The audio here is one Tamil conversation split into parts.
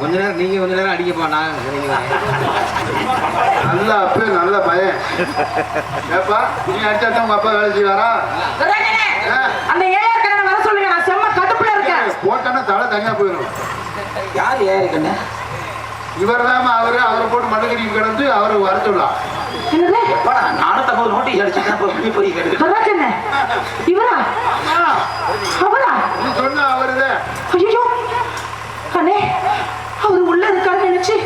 கொஞ்ச நேரம் நீங்க கொஞ்ச நேரம் அடிக்கப்பா நான் நல்ல அப்பே நல்ல பையன். ஏப்பா நீ அடிச்சா தான் உங்க அப்பா வேலை செய்வாரா. அந்த ஏஆர் கண்ணனை வர சொல்லுங்க நான் செம்ம கடுப்புல இருக்கேன். போட்டானா தலை தனியா போயிடும். யார் ஏறி கண்ணு இவர் தான் அவரு அவரை போட்டு மண்டகடி கிடந்து அவரை வர சொல்லலாம் என்னது? எப்படா நானூத்தி ஐம்பது நோட்டீஸ் இப்போ இப்படி போய் கேட்டு இவரா அவரா நீ சொன்ன அவருதான் ஐயோ அண்ணே அவர் உள்ள இருக்காருன்னு நினைச்சு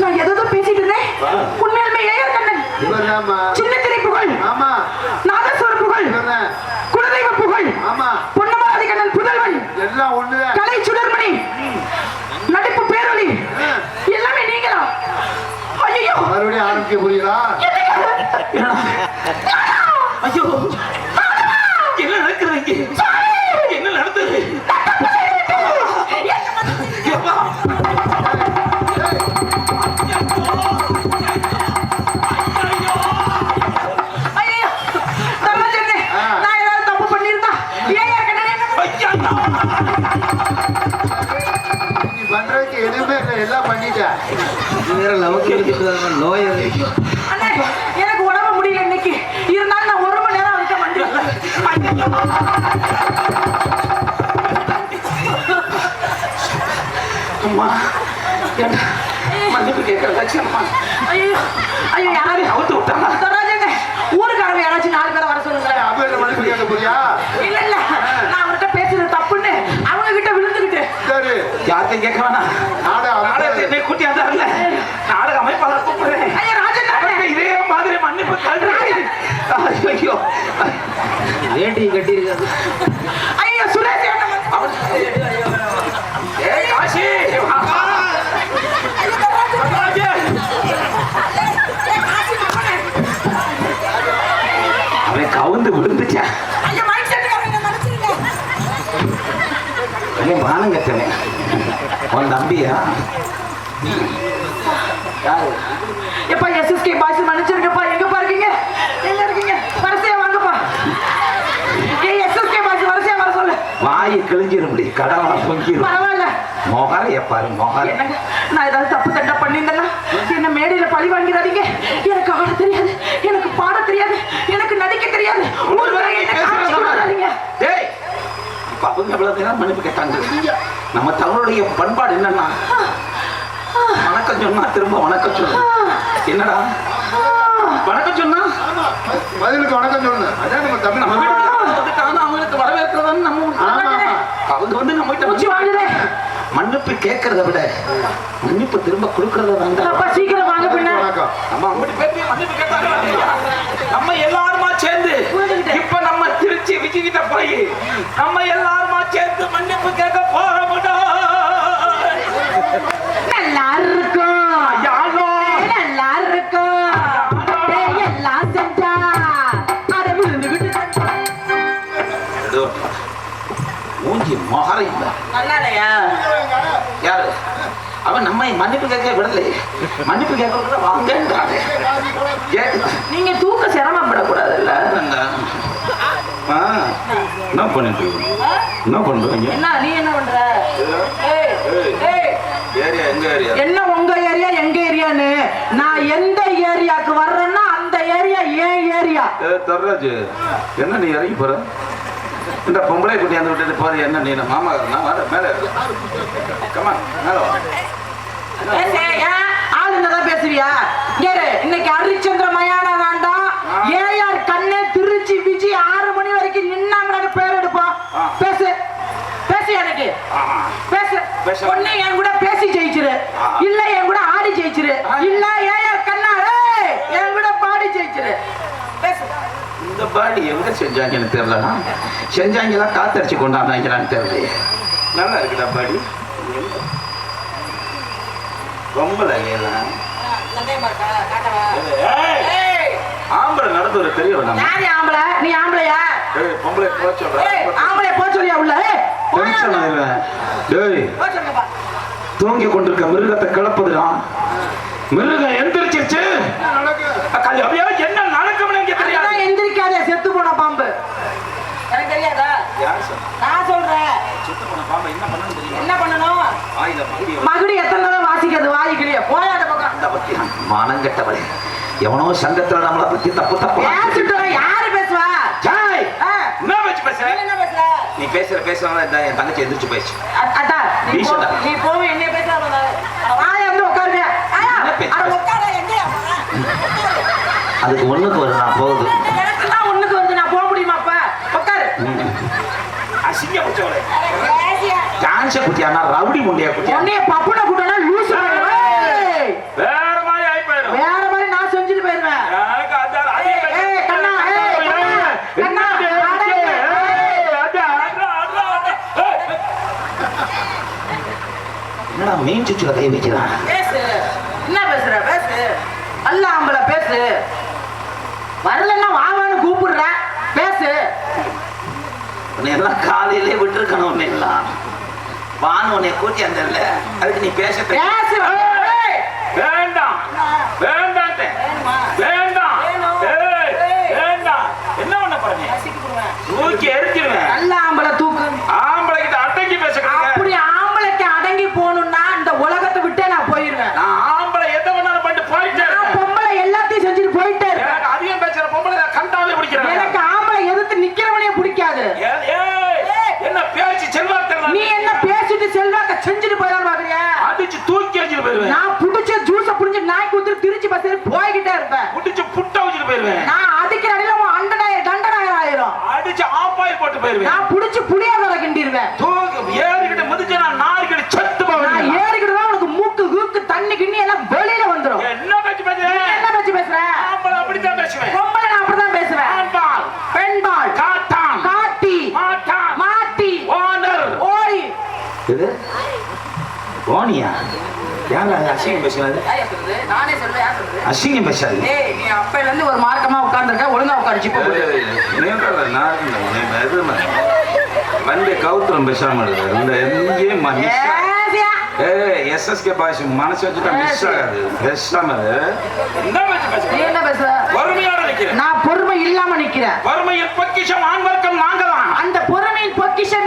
நான் எதோ பேசிட்டு இருந்தேன். உண்மையாலுமே ஏஆர் கண்ணன். இவர் தான்மா சின்ன திரை புகழ். ஆமா. நாதஸ்வர புகழ். குலதெய்வ புகழ். ஆமா. பொன்னமராதி கண்ணன் புதல்வன். எல்லாம் ஒண்ணுதான். கலை சுடர்மணி. நடிப்பு பேரொளி. எல்லாமே நீங்களா? ஐயோ மறுபடியும் ஆரம்பிக்க புரியுதா ஐயோ. என்ன நடக்குது வேற லவுக்கு எடுத்துட்டு நோய் இருக்கு. அண்ணே எனக்கு உடம்பு முடியல இன்னைக்கு. இருந்தாலும் நான் ஒரு மணி நேரம் அவர்கிட்ட வண்டிருக்கேன் அம்மா மன்னிப்பு கேட்கற லட்சணமா ஐயோ ஐயோ யாரு? அவுத்து விட்டாங்க தர்மச்சந்திரே ஊருக்காரங்க யாராச்சும் நாலு பேரை வர சொல்லுங்களேன் அப்ப மனுஷன் கேட்க போறியா? இல்ல இல்ல. நான் அவர்கிட்ட பேசுறது தப்புன்னு அவங்க கிட்ட விழுந்துகிட்டு சரி. யார்கிட்ட கேட்க வேணாம். கூட்டி வந்தாருல்ல நாடக அமைப்பாளர் கூப்பிடுறேன். இதே மாதிரி மன்னிப்பு கல்றேன் ஐயோ வேட்டி கட்டி இருக்காது ஐயோ சுரேஷ் அவன் ஏய் காசி. அவன் கவுந்து அவன் வானம் கட்டவன் உன் தம்பியா? எப்பா எஸ்எஸ்கே பாய்ஸ் மன்னிச்சிருங்கப்பா. எங்கப்பா இருக்கீங்க? எங்க இருக்கீங்க? வரிசையா வாங்கப்பா. ஏய் எஸ்எஸ்கே பாய்ஸ் வரிசையா வர சொல்லு. வாயை கிழிஞ்சிரும் முடி கடவுளை பொங்கிரும் பரவாயில்ல. மொகரைய பாரு மொகரை. நான் ஏதாவது தப்பு தண்டா பண்ணியிருந்தேன்னா என்ன மேடையில பழி வாங்கிறாதீங்க எனக்கு ஆட தெரியாது. எனக்கு பாட தெரியாது. எனக்கு நடிக்க தெரியாது. ஒரு முறை என்ன அவங்க எவ்வளவு மன்னிப்பு கேட்டாங்க? நம்ம தமிழுடைய பண்பாடு என்னன்னா வணக்கம் சொன்னா திரும்ப வணக்கம் சொல்லு. என்னடா? வணக்கம் சொன்னா? பதிலுக்கு வணக்கம் சொல்லணும் அதான் நம்ம தமிழ் நம்ம அவங்களுக்கு வரவேற்கிறதான்னு நம்ம அவங்க வந்து நம்ம கிட்ட மன்னிப்பு கேட்கறத விட மன்னிப்பு திரும்ப கொடுக்கறத தான் அப்பா சீக்கிரம் வாங்க பின்ன. வணக்கம் நம்ம அம்படி பேர்த்தையும் மன்னிப்பு கேட்டாங்களா இல்லையா? நம்ம எல்லாருமா சேர்ந்து. இப்ப நம்ம திருச்சி விஜய்கிட்ட போய் நம்ம எல்லாருமா சேர்ந்து மன்னிப்பு கேட்க போறோம்டா நல்லா இருக்கும் யாரோ நல்லா இருக்கும் எல்லாம் செஞ்சா அட விழுந்து விட்டு செஞ்சா. இதோ, மூஞ்சி மொகரை இல்ல. நல்லா இல்லையா யாரு? அவன் நம்ம மன்னிப்பு கேட்க விடலை. மன்னிப்பு கேட்க வாங்கன்றாரு? நீங்க தூக்க சிரமப்படக்கூடாதுல்ல. என்ன? பண்ணிட்டு? என்ன பண்றீங்க என்ன நீ என்ன பண்ற ஏய், ஏய், ஏரியா எங்க ஏரியா என்ன உங்க ஏரியா எங்க ஏரியான்னு நான் எந்த ஏரியாக்கு வர்றேன்னா அந்த ஏரியா ஏன் ஏரியா தர்ராஜ் என்ன நீ இறங்கி போற? இந்த பொம்பளை குட்டி அந்த விட்டுட்டு போற என்ன நீ? மாமா நான் வர மேல கமா மேல? ஆள் இருந்தாதான் பேசுவியா? கேரு இன்னைக்கு ஹரிச்சந்திர மயான வேண்டாம் ஏஆர் கண்ணே திருச்சி விஜி ஆறு மணி வரைக்கும் நின்னாங்கன்னு பேர் எடுப்போம். பேசு. பேசு எனக்கு. பேசு. பேச- ஒண்ணு என் கூட பேசி ஜெயிச்சிரு. இல்ல என் கூட ஆடி ஜெயிச்சிரு. இல்ல ஏஆர் கண்ணா ஏய், என் கூட பாடி ஜெயிச்சிரு. பேசு. இந்த பாடி எங்க செஞ்சாங்கன்னு தெரியல செஞ்சாங்களா காத்தடிச்சு கொண்டாந்தாங்களான்னு தெரியல நல்லா இருக்குடா பாடி. ஏய், ஏய், ஆம்பளை நம்ம. யாரு ஆம்பளை? நீ ஆம்பளையா? பொம்பளை போக ஏய், சொல்றேன் ஆம்பளைய போ சொல்லியா உள்ள? ஏய், போயா டென்ஷன். ஆயிடுவேன் டேய். தூங்கி கொண்டிருக்க மிருகத்தை கிளப்புதுதான் மிருகம் எந்திரிச்சிருச்சு. என்ன நடக்கும்னு எனக்கு தெரியாது. எந்திரிக்காதே செத்து போன பாம்பு. எனக்கு தெரியாதா? நான் சொல்றேன். என்ன பண்ணணும்? மகுடி எத்தனை தடவை வாசிக்கிறது? வாய்க்கிலேயே போயாத பக்கம். அந்த பத்தி மானங்கட்டவளே எவனோ சங்கத்துல நம்மளை பத்தி தப்பு தப்பு யாரு என்ன வச்சு பேசுற நீ என்ன பேசுற நீ பேசுற பேசுறவங்க என் தங்கச்சி எந்திரிச்சு பேசு அ- அத்தா, நீ போ- டீசெண்டா. நீ போவே என்ன பேசாத வாய வந்து உட்காருங்க என்ன? அதுக்கு ஒண்ணுக்கு வருது நான் போகுது எனக்கு தான் ஒண்ணுக்கு வந்து நான் போக முடியுமாப்பா உட்காரு அசிங்க குச்சவளே டான்ஸ குட்டியானா ரவுடி முண்டியா குட்டியா உன்னைய பப்புன கூட்டனா லூசு. ஏய், வேற மாதிரி ஆயி போயிடும் வேற மாதிரி நான் செஞ்சுட்டு போயிருவேன் எனக்கு அதான் அதே ஏய், ஏய், கண்ணா, ஏய், கண்ணா, கண்ணா, அடே, என்னடா மீன் சுச்சுல கை வைக்கிறான் பேசு. என்ன பேசுற? பேசு. அல்ல ஆம்பளை பேசு. வரலன்னா வாவான்னு கூப்பிடுற. பேசு. உன்னை எல்லாம் காலையிலே விட்டுருக்கணும் உன்னை எல்லாம். வான்னு உன்னை கூட்டி அந்த அதுக்கு நீ பேச பேசு. வேண்டாம்? வேண்டாம் வேணும். ஏய், ஏய். வேண்டாம் என்ன பண்ண போறீங்க நசுக்கி போடுவேன். தூக்கி எரிச்சிருவேன் நல்ல ஆம்பளை தூக்கு ஆம்பளை கிட்ட அடங்கி பேசுறேன் அப்படி ஆம்பளைக்கு அடங்கி போகணும்னா இந்த உலகத்தை விட்டே நான் போயிருவேன் நான் ஆம்பளை எதை வேணாலும் பண்ணிட்டு போயிட்டே நான் இருப்பேன். பொம்பளை எல்லாத்தையும் செஞ்சுட்டு போயிட்டே இருப்பேன் எனக்கு அதிகம் பேசுற பொம்பளை நான் கண்டாவே பிடிக்கிறேன் எனக்கு ஆம்பளை எதிர்த்து நிக்கிறவனே பிடிக்காது ஏ- ஏய், என்ன பேச்சு செல்வார்த்தை நீ என்ன பேசிட்டு செல்வாக்க செஞ்சுட்டு போயிடலாம் பாக்குறியா அடிச்சு தூக்கி வச்சுட்டு போயிருவேன் நான் புடிச்ச ஜூஸ புடிஞ்சு நாய் குத்துட்டு திருச்சி பஸ் போய்கிட்டே இருப்பேன் முடிச்சு புட்ட வச்சுட்டு போயிருவேன் நான் அடிக்கிற அடியில உன் அண்டனாயிரம் தண்டனாயிரம் ஆயிரும் அடிச்சு ஆப்பாயில் போட்டு போயிருவேன் நான் புடிச்சு புளியாதரை கிண்டிடுவேன் தூக்கு ஏறிக்கிட்டு மிதிச்சு நான் நாரிக்கிட்டு செத்து நான் போவேன் ஏறிக்கிட்டு தான் உனக்கு மூக்கு கூக்கு தண்ணி கிண்ணி எல்லாம் வெளியில வந்துரும் என்ன பேச்சு நீ பேசுறேன் என்ன பேச்சு பேசுற ஆம்பளை அப்படித்தான் பேசுவேன். பொம்பளை நான் அப்படிதான் பேசுவேன். ஆண்பால். பெண்பால். காட்டான். காட்டி. மாட்டான். மாட்டி. ஓனர். ஓய் இது ஓனியா? யார் அது? அசிங்கம் சொல்றது? அசிங்கம் பேசாது நீ அப்பையில இருந்து ஒரு மார்க்கமா உட்கார்ந்துருக்க? ஒழுங்கா உட்காருச்சு வந்து கௌத்திரம் பேசாம எங்கேயும் ஏய் எஸ்எஸ்கே பாய்ஸ் மனசு வச்சுட்டா மிஸ் ஆகாது. பேசாம என்ன என்ன பேசுற பொறுமையோட நிக்கிறேன். நான் பொறுமை இல்லாம நிக்கிறேன். பொறுமையில் பொக்கிஷம் ஆண் வர்க்கம் நாங்கதான். அந்த பொறுமையின் பொக்கிஷம்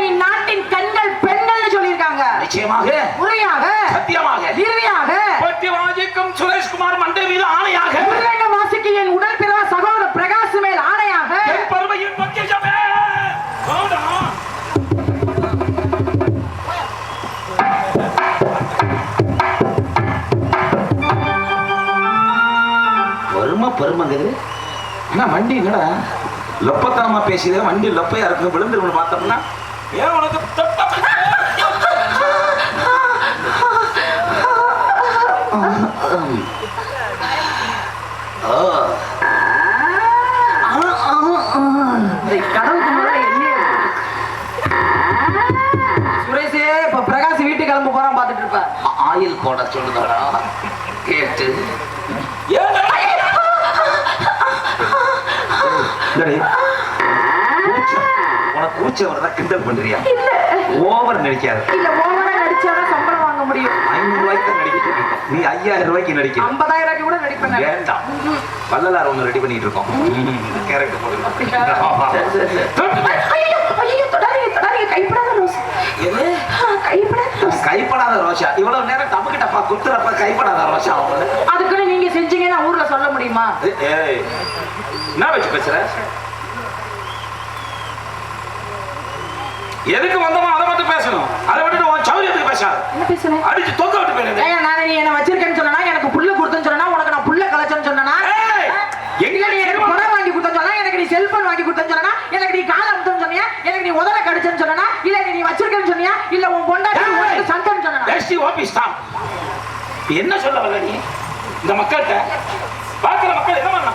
பெருமங்குது. ஆனா வண்டி என்னடா? லொப்பத்தனமா பேசியது வண்டி லொப்பையா இருக்கு விழுந்துருன்னு பார்த்தோம்னா. ஏன் உனக்கு சுரேஷே இப்ப பிரகாஷ் வீட்டுக்கு கிளம்ப போறான் பாத்துட்டு இருப்ப. ஆயில் போட சொல்லுதாடா கேட்டு கிண்டல் பண்றியா? ஓவர் நடிக்காது. இல்ல ஓவரா நடிச்சாதான் சம்பளம் வாங்க முடியும். ஐநூறு ரூபாய்க்கு தான் நடிக்கிட்டு இருக்க. நீ ஐயாயிரம் ரூபாய்க்கு நடிக்கிற. ஐம்பதாயிரம் ரூபாய்க்கு கூட நடிப்பேன். வேண்டாம் வள்ளலார் ஒண்ணு ரெடி பண்ணிட்டு இருக்கோம். கேரக்டர் கைப்படாத ரோஷா. இவ்வளவு நேரம் டப்புக்கு டப்பா குத்துறப்ப கைப்படாத ரோஷா அதுக்குன்னு நீங்க செஞ்சீங்கன்னா ஊர்ல சொல்ல முடியுமா? என்ன வச்சு பேசுற? எதுக்கு வந்தோமோ அதை மட்டும் பேசணும்? அதை விட்டுட்டு உன் சௌரியத்துக்கு பேசாது? அடிச்சு தொங்க விட்டு போயிருந்தேன் நான் நீ என்ன வச்சிருக்கேன்னு சொன்னா எனக்கு புல்ல கொடுத்தேன்னு சொன்னா உனக்கு நான் புல்ல கலைச்சேன்னு சொன்னா ஏய், இல்ல நீ எனக்கு பணம் வாங்கி கொடுத்தேன்னு சொன்னா எனக்கு நீ செல்போன் வாங்கி கொடுத்தேன்னு சொன்னா எனக்கு நீ காலம் அமுத்தன்னு சொன்னியா எனக்கு நீ உதல கடிச்சேன்னு சொன்னா இல்ல நீ வச்சிருக்கேன்னு சொன்னியா இல்ல உன் பொண்டாட்டி உனக்கு சண்டைன்னு சொன்னா எஸ்டி ஓபிஸ் தான் என்ன சொல்ல வரல நீ? இந்த மக்கள்கிட்ட பாக்குற மக்கள் என்ன பண்ண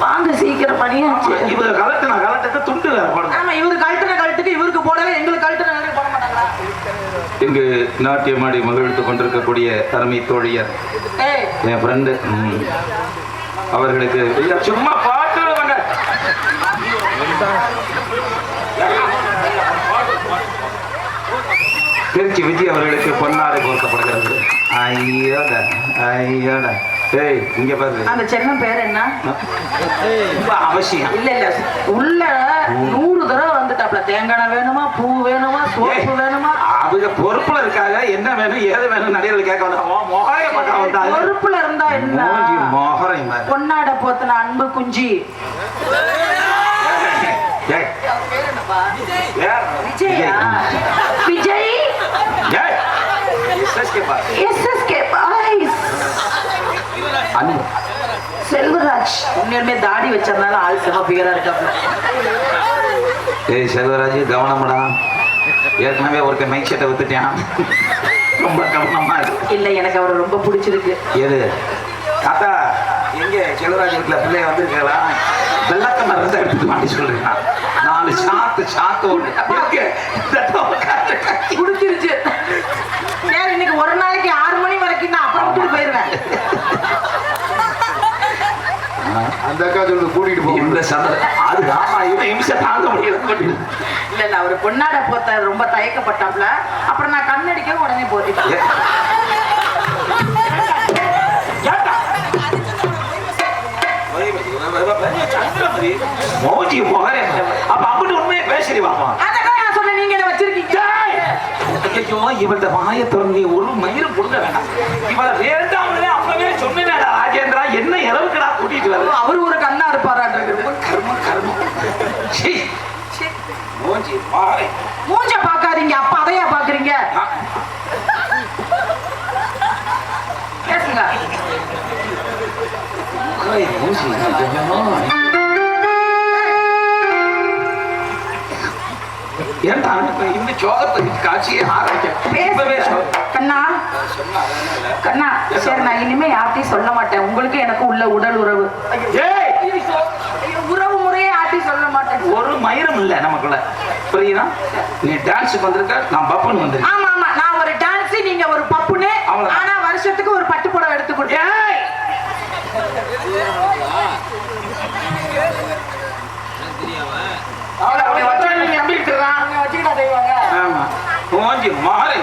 வாங்க சீக்கிரம் பணியாச்சு இவங்க கலட்டு நான் கலட்டுக்கு துண்டு வேற போடணும். ஆமா இவரு கழட்டுன கழட்டுக்கு இவருக்கு போடல எங்களுக்கு கழட்டுக்கு போட மாட்டாங்களா? இங்கு நாட்டியமாடி மகிழ்ந்து கொண்டிருக்கக்கூடிய அருமை தோழியர் ஏய் என் ஃப்ரெண்டு அவர்களுக்கு சும்மா பாட்டு. திருச்சி விஜய் அவர்களுக்கு பொன்னாடை போர்த்தப்படுகிறது ஐயோட ஐயோட. ஏய் இங்க பாரு. அந்த சென்னம் பேர் என்ன? ரொம்ப அவசியம். இல்ல இல்ல. உள்ள நூறு தடவை வந்துட்டாப்ல. தேங்காய் வேணுமா பூ வேணுமா சோப்பு வேணுமா? அவங்க பொறுப்புல இருக்காங்க. என்ன வேணும் ஏது வேணும் நடிகர்கள் கேட்க வந்தா மொகரைய பக்கம் வந்தாங்க பொறுப்புல இருந்தா என்ன? மொகரை பொன்னாட போத்தன அன்பு குஞ்சி. விஜயா? விஜய் ஏய். SSK பாரு. எஸ்எஸ்கே பாய்ஸ் அன்பு. செல்வராஜ் உண்மையுமே தாடி வச்சதுனால ஆள் செம பிகரா இருக்காப்ல. ஏய் செல்வராஜ் கவனம்டா. ஏற்கனவே ஒருத்தன் மைக் செட்டை வித்துட்டான். ரொம்ப கவனமா இருக்கு இல்ல எனக்கு அவரை ரொம்ப பிடிச்சிருக்கு. எது? தாத்தா எங்க செல்வராஜ் வீட்டுல பிள்ளைய வந்திருக்கா வெள்ளக்கமர் இருந்தா எடுத்துட்டு மாட்டி சொல்றீங்க நாலு சாத்து சாத்து ஒண்ணு இருக்கு. இந்த டோக்காரு. பிடிச்சிருச்சு சரி இன்னைக்கு ஒரு நாளைக்கு ஆறு மணி வரைக்கும் நான் அப்புறம் விட்டுட்டு போயிருவேன் அந்த அக்கா சொல்லு கூட்டிட்டு இந்த அது ஆமா இவன் இம்சை தாங்க முடியல இல்ல இல்ல அவர் பொன்னாட போத்த ரொம்ப தயக்கப்பட்டாப்ல. அப்புறம் நான் கண்ணடிக்க உடனே போட்டுட்டேன். ஏன்டா? மோஜி முகரே. அப்ப அப்படி உண்மையை பேசுறி வாமா. அதான் நான் சொன்னேன் நீங்க என்ன வச்சிருக்கீங்க? ஐயோ இவள்கிட்ட வாய திறந்து ஒரு மயிரும் புடுங்க வேண்டாம் இவளை வேண்டாம்னு அப்பவே சொன்னேடா ராஜேந்திரா என்ன இளவுக்குடா கூட்டிட்டு வர அவர் ஒரு கண்ணா இருப்பாராட்டு இருக்குது கர்மம் கர்மம். சீ. மோஜி மாறே. மூஞ்ச பாக்காதீங்க அப்ப அதையா பாக்குறீங்க பேசுங்க. மூஞ்சி ஏன்டா இந்த சோகத்தை காட்சியே சொல். கண்ணா. கண்ணா சரி நான் இனிமே யார்ட்டையும் சொல்ல மாட்டேன். உங்களுக்கு எனக்கு உள்ள உடல் உறவு. உறவு முறையே யார்ட்டையும் சொல்ல மாட்டேன். ஒரு மயிரும் இல்ல நமக்குள்ள. புரியுதா? நீ டான்ஸுக்கு வந்திருக்க நான் பப்புன்னு வந்திருக்கேன். ஆமா ஆமா. நான் ஒரு டான்ஸ் நீங்க ஒரு பப்புன்னு. ஆனா வருஷத்துக்கு ஒரு பட்டு புடவை எடுத்து கொடுத்தேன். ஏய்! அவளை அப்படி வச்சா நீங்க எப்படி இருக்கிறான் வச்சுக்கிட்டா செய்வாங்க ஆமா மூஞ்சி மாறி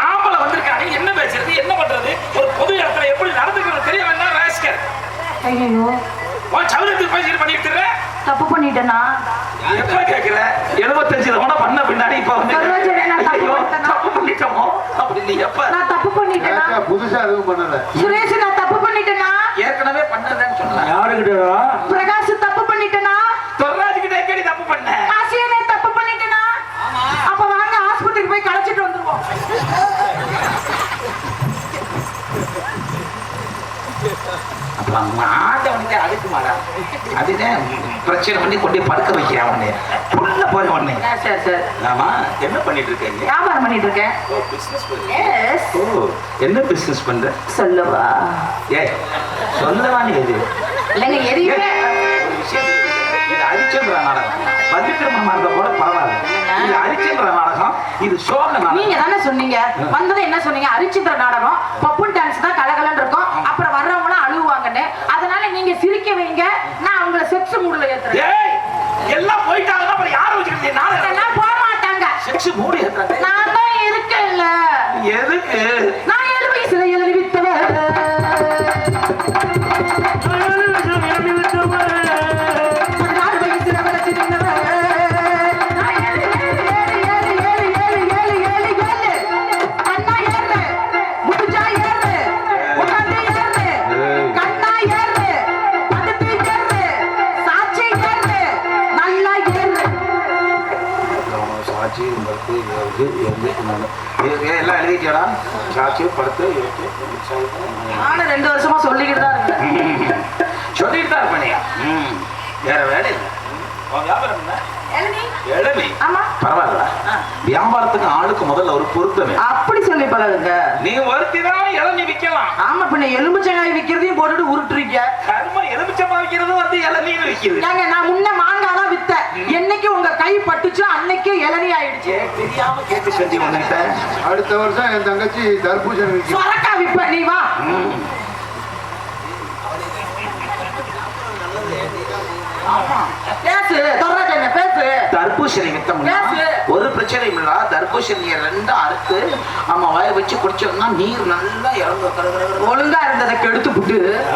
ஆம்பளை வந்திருக்கானே என்ன பேசுறது என்ன பண்றது ஒரு பொது இடத்துல எப்படி நடந்துக்கிறது தெரிய வேண்டாம் ராஸ்கர் ஐயோ உன் சவுரத்துக்கு பேசிட்டு பண்ணிட்டு இருக்க? தப்பு பண்ணிட்டேனா? எப்ப கேக்குற? எழுபத்தஞ்சு தவணை பண்ண பின்னாடி இப்ப வந்து தப்பு ஐயோ, பண்ணிட்டேனா? தப்பு பண்ணிட்டோமோ? அப்படி நீ எப்ப நான் தப்பு பண்ணிட்டேனா? புதுசா எதுவும் பண்ணல? சுரேஷ் நான் தப்பு பண்ணிட்டேனா? ஏற்கனவே பண்ணதுன்னு சொல்றேன் யாருக்கிட்டா பிரகாஷ் தப்பு பண்ணிட்டேனா? தொல்ராஜ் கிட்ட எங்கடி தப்பு பண்ண தப்பு பண்ணிட்டேனா அப்ப வாங்க ஆஸ்பத்திரிக்கு போய் களைச்சிட்டு வந்துருவோம் அப்புறம் ஆண்டவனுக்கு அதுக்கு மாடா அதுதான் பிரச்சனை பண்ணி கொண்டு படுக்க வைக்கிறேன் உடனே புள்ள போற உடனே சரி சரி ஆமா என்ன பண்ணிட்டு இருக்கீங்க வியாபாரம் பண்ணிட்டு இருக்கேன். ஓ பிசினஸ் எஸ் ஓ என்ன பிசினஸ் பண்ற? சொல்லவா? ஏய் சொல்லவா நீ எது இல்லைங்க விஷயம் இது ஹரிச்சந்திர நாடகம். இருந்த கூட பரவாயில்ல. இது நாடகம். இது சோக நீங்க தானே சொன்னீங்க. வந்தது என்ன சொன்னீங்க? அரிச்சித்திர நாடகம். பப்புன் டான்ஸ் தான் கலகலன்னு இருக்கும் அப்புறம் வர்றவங்களாம் அழுவாங்கன்னு அதனால நீங்க சிரிக்க வைங்க. நான் உங்களை செக்ஸ் மூடுல ஏத்துறேன். எல்லாம் போயிட்டாங்கன்னா அப்புறம் யாரை வச்சுக்கிட்டு அதெல்லாம் போக மாட்டாங்க. செக்ஸ் மூடி ஏத்துறாங்க. நான் தான் இருக்கேன்ல. எதுக்கு? சாட்சி படுத்து நானும் ரெண்டு வருஷமா சொல்லிக்கிட்டு தான் இருக்கேன். சொல்லிட்டு தான் இருப்பேனே. ம். வேற வேலை இல்லை. வியாபாரம் என்ன? பரவாயில்ல வியாபாரத்துக்கு ஆளுக்கு முதல்ல ஒரு பொருத்தமே. அப்படி சொல்லி பழகுங்க. நீ ஒருத்தி தான் இளநீ விற்கலாம் ஆமா பின்ன எலும்புச்சங்காய் விக்கிறதையும் போட்டுட்டு உருட்டுறீங்க. கர்ம எலுமிச்சம்பா விற்கிறது வந்து இளநீர் ஏங்க நான் முன்ன மாங்காய் தான் வித்தேன் என்னைக்கு உங்க கை பட்டுச்சோ அன்னைக்கே இளநீ ஆயிடுச்சு. தெரியாம கேட்டு அடுத்த வருஷம் என் தங்கச்சி தர்பூசணி சொரக்கா விப்ப நீ வா. பேசு தொடராஜ என்ன? பேசு. தர்பூசணி வித்தோம்னா Yes. ஒரு பிரச்சனையும் இல்ல தர்பூசணியை ரெண்டும் அறுத்து நம்ம வாய வச்சு குடிச்சோம்னா நீர் நல்லா இறங்கும். ஒழுங்கா இருந்ததை கெடுத்து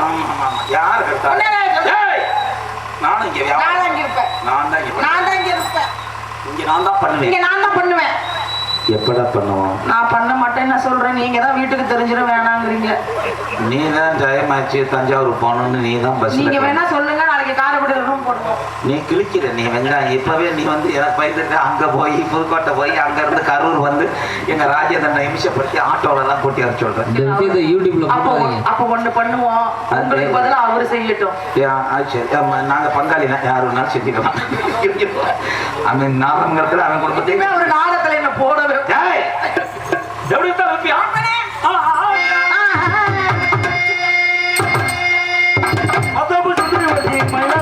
ஆமா. யார் கெடுத்தா? நானும் இங்க நான் இங்க இருப்பேன். நான் தான் இங்க நான் தான் இங்க இருப்பேன். இங்க நான் தான் பண்ணுவேன். இங்க நான் தான் பண்ணுவேன். எப்படா பண்ணுவோம்? நான் பண்ண மாட்டேன் நான் சொல்றேன். நீங்க தான் வீட்டுக்கு தெரிஞ்சிட வேணாங்கிறீங்க. நீ தான் டைம் ஆச்சு தஞ்சாவூர் போகணும்னு நீ தான் பஸ்ல நீங்க வேணா சொல்லுங்க நாளைக்கு காரைக்குடியில் ரூம் நீ கிழிக்கிற நீ வெங்காயம் இப்பவே நீ வந்து எனக்கு பயந்துட்டு அங்க போய் புதுக்கோட்டை போய் அங்க இருந்து கரூர் வந்து எங்க ராஜேந்திரனை நிமிஷப்படுத்தி ஆட்டோல தான் கூட்டி வர விஷயத்தை யூடியூப்ல அப்போ அப்போ ஒண்ணு பண்ணுவோம். உங்களுக்கு பதிலா அவரு செய்யட்டும். சரி. ஆமா, நாங்க பங்காளி தான் யார் வேணாலும் செஞ்சுக்கலாம். அவன் நாகங்கத்துல அவன் குடும்பத்தையும் ஒரு நாடகத்துல என்ன போட